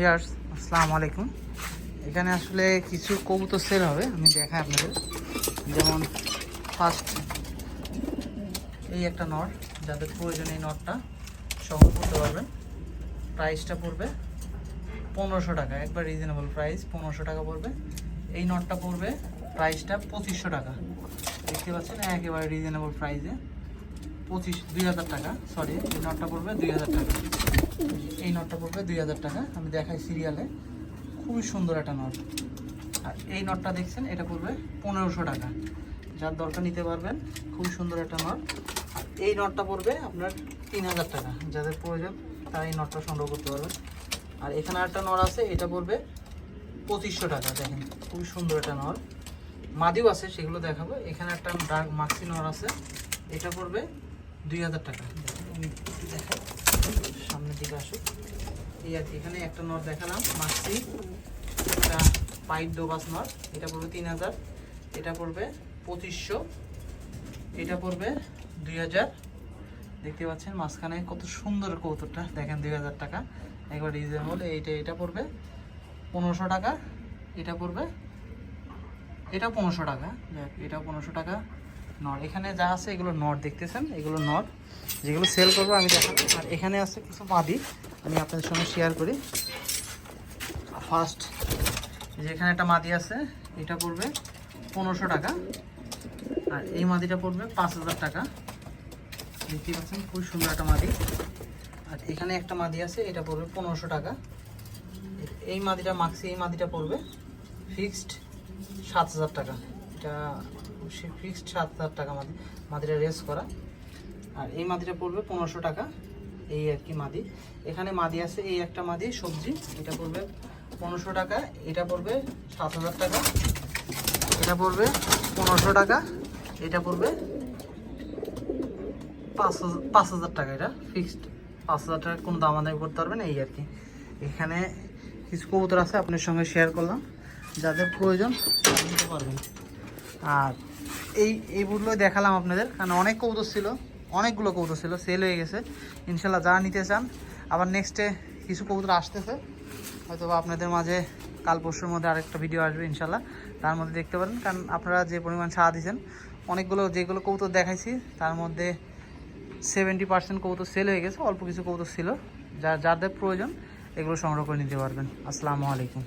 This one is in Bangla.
ইয়ার্স আসসালামু আলাইকুম। এখানে আসলে কিছু কবুতর সেল হবে, আমি দেখাই আপনাদের। যেমন ফার্স্ট এই একটা নট, যাদের প্রয়োজন এই নটটা, সংগ্রহ করতে পারবেন। প্রাইসটা পড়বে পনেরোশো টাকা, একবার রিজনেবল প্রাইস পনেরোশো টাকা পড়বে। এই নটটা পড়বে প্রাইসটা পঁচিশশো টাকা। দেখতে পাচ্ছেন, একেবারে রিজনেবল প্রাইসে পঁচিশ, দুই হাজার টাকা সরি এই নটটা পড়বে দুই হাজার টাকা। এই নটটা পড়বে দুই হাজার টাকা। আমি দেখাই সিরিয়ালে খুবই সুন্দর একটা নট। আর এই নটটা দেখছেন এটা পড়বে পনেরোশো টাকা। যার দরকার নিতে পারবেন খুবই সুন্দর একটা নট। আর এই নটটা পড়বে আপনার তিন হাজার টাকা। যাদের প্রয়োজন তারা এই নটটা সংগ্রহ করতে পারবেন। আর এখানে একটা নট আছে এটা পড়বে পঁচিশশো টাকা। দেখেন খুবই সুন্দর একটা নট। মাদিও আছে সেগুলো দেখাবো। এখানে একটা ডার্ক মাক্সি নর আছে। এটা পড়বে দুই হাজার টাকা। দেখেন, আমি একটু দেখাই সামনের দিকে আসুক। এই আর এখানে একটা নট দেখালাম, মাক্সি। একটা পাইপ ডোবাস নট, এটা পড়বে তিন হাজার, এটা পড়বে পঁচিশশো, এটা পড়বে দুই হাজার। দেখতে পাচ্ছেন মাঝখানে কত সুন্দর কৌতুকটা, দেখেন দুই হাজার টাকা। একবার রিজনেবল এইটা, এটা পড়বে পনেরোশো টাকা, এটা পড়বে এটা পনেরোশো টাকা। এটা পনেরোশো টাকা নট। এখানে যা আছে এগুলো নট, দেখতেছেন? এগুলো নট। যেগুলো সেল করব আমি দেখাবো। আর এখানে আছে কিছু মাদি আমি আপনাদের সঙ্গে শেয়ার করি। ফার্স্ট যে এখানে একটা মাদি আছে, এটা পড়বে পনেরোশো টাকা। আর এই মাদিটা পড়বে পাঁচ হাজার টাকা। দেখতে পাচ্ছেন খুব সুন্দর একটা মাদি। আর এখানে একটা মাদি আছে, এটা পড়বে পনেরোশো টাকা। এই মাদিটা মাক্সি এই মাদিটা পড়বে ফিক্সড সাত হাজার টাকা। এটা ফিক্সড সাত হাজার টাকা মাদি, মাদিটা রেস করা। আর এই মাদিটা পড়বে পনেরোশো টাকা। এই আর কি মাদি। এখানে মাদি আছে, এই একটা মাদি, সবজি, এটা পড়বে পনেরোশো টাকা, এটা পড়বে সাত হাজার টাকা, এটা পড়বে পনেরোশো টাকা, এটা পড়বে পাঁচ পাঁচ হাজার টাকা এটা ফিক্সড পাঁচ হাজার টাকা, কোনো দাম আদায় করতে পারবেন, এই আর কি। এখানে কিছু কবুতর আছে, আপনার সঙ্গে শেয়ার করলাম, যাদের প্রয়োজন নিতে পারবেন। আর এই এইগুলো দেখালাম আপনাদের, কারণ অনেক কবুতর ছিল অনেকগুলো কবুতর ছিল সেল হয়ে গেছে। ইনশাল্লাহ যারা নিতে চান, আবার নেক্সটে কিছু কবুতর আসতেছে। হয়তো আপনাদের মাঝে কাল পরশুর মধ্যে আরেকটা ভিডিও আসবে ইনশাল্লাহ। তার মধ্যে দেখতে পারেন, কারণ আপনারা যে পরিমাণ সাড়া দিয়েছেন অনেকগুলো, যেগুলো কবুতর দেখাইছি, তার মধ্যে সেভেন্টি পার্সেন্ট কবুতর সেল হয়ে গেছে, অল্প কিছু কবুতর ছিল। যা, যাদের প্রয়োজন, এগুলো সংগ্রহ করে নিতে পারবেন। আসসালামু আলাইকুম।